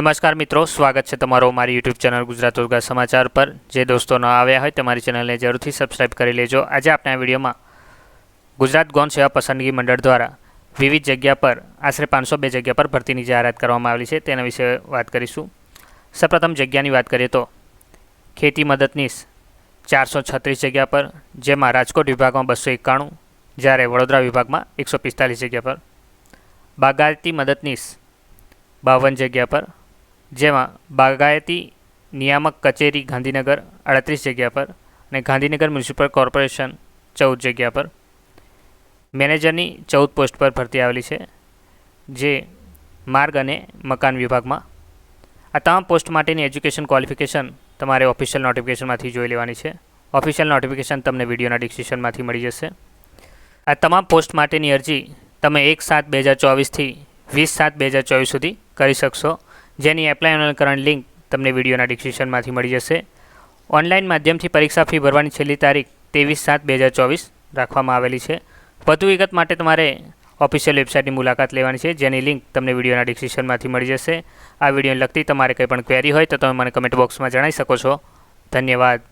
નમસ્કાર મિત્રો, સ્વાગત છે તમારો મારી યુટ્યુબ ચેનલ ગુજરાત ઉર્ગા સમાચાર પર. જે દોસ્તો ન આવ્યા હોય તમારી ચેનલને જરૂરથી સબસ્ક્રાઇબ કરી લેજો. આજે આપણે આ વિડીયોમાં ગુજરાત ગૌણ સેવા પસંદગી મંડળ દ્વારા વિવિધ જગ્યા પર, આશરે પાંચસો બે જગ્યા પર ભરતીની જાહેરાત કરવામાં આવેલી છે તેના વિશે વાત કરીશું. સૌપ્રથમ જગ્યાની વાત કરીએ તો ખેતી મદદનીશ ચારસો છત્રીસ જગ્યા પર, જેમાં રાજકોટ વિભાગમાં બસો એકાણું, જ્યારે વડોદરા વિભાગમાં એકસો પિસ્તાલીસ જગ્યા પર. બાગાયતી મદદનીશ બાવન જગ્યા પર જેમાં બાગાયતી નિયામક કચેરી ગાંધીનગર અડત્રીસ જગ્યા પર અને ગાંધીનગર મ્યુનિસિપલ કોર્પોરેશન ચૌદ જગ્યા પર મેનેજરની ચૌદ પોસ્ટ પર ભરતી આવેલી છે, જે માર્ગ અને મકાન વિભાગમાં. આ તમામ પોસ્ટ માટેની એજ્યુકેશન ક્વોલિફિકેશન તમારે ઓફિશિયલ નોટિફિકેશનમાંથી જોઈ લેવાની છે. ઓફિશિયલ નોટિફિકેશન તમને વિડીયોના ડિસ્ક્રિપ્શનમાંથી મળી જશે. આ તમામ પોસ્ટ માટેની અરજી તમે એક સાત બે હજાર ચોવીસથી વીસ સાત બે હજાર ચોવીસ સુધી કરી શકશો. જેની એપ્લાય ઓનલાઈન કરંટ લિંક તમને વિડીયોના ડિસ્ક્રિપ્શનમાંથી મળી જશે. ઓનલાઈન માધ્યમથી પરીક્ષા ફી ભરવાની છેલ્લી તારીખ ત્રેવીસ સાત બે હજાર ચોવીસ રાખવામાં આવેલી છે. વધુ વિગત માટે તમારે ઓફિશિયલ વેબસાઇટની મુલાકાત લેવાની છે, જેની લિંક તમને વિડીયોના ડિસ્ક્રિપ્શનમાંથી મળી જશે. આ વિડીયોને લગતી તમારે કંઈ પણ ક્વેરી હોય તો તમે મને કમેન્ટ બોક્સમાં જણાવી શકો છો. ધન્યવાદ.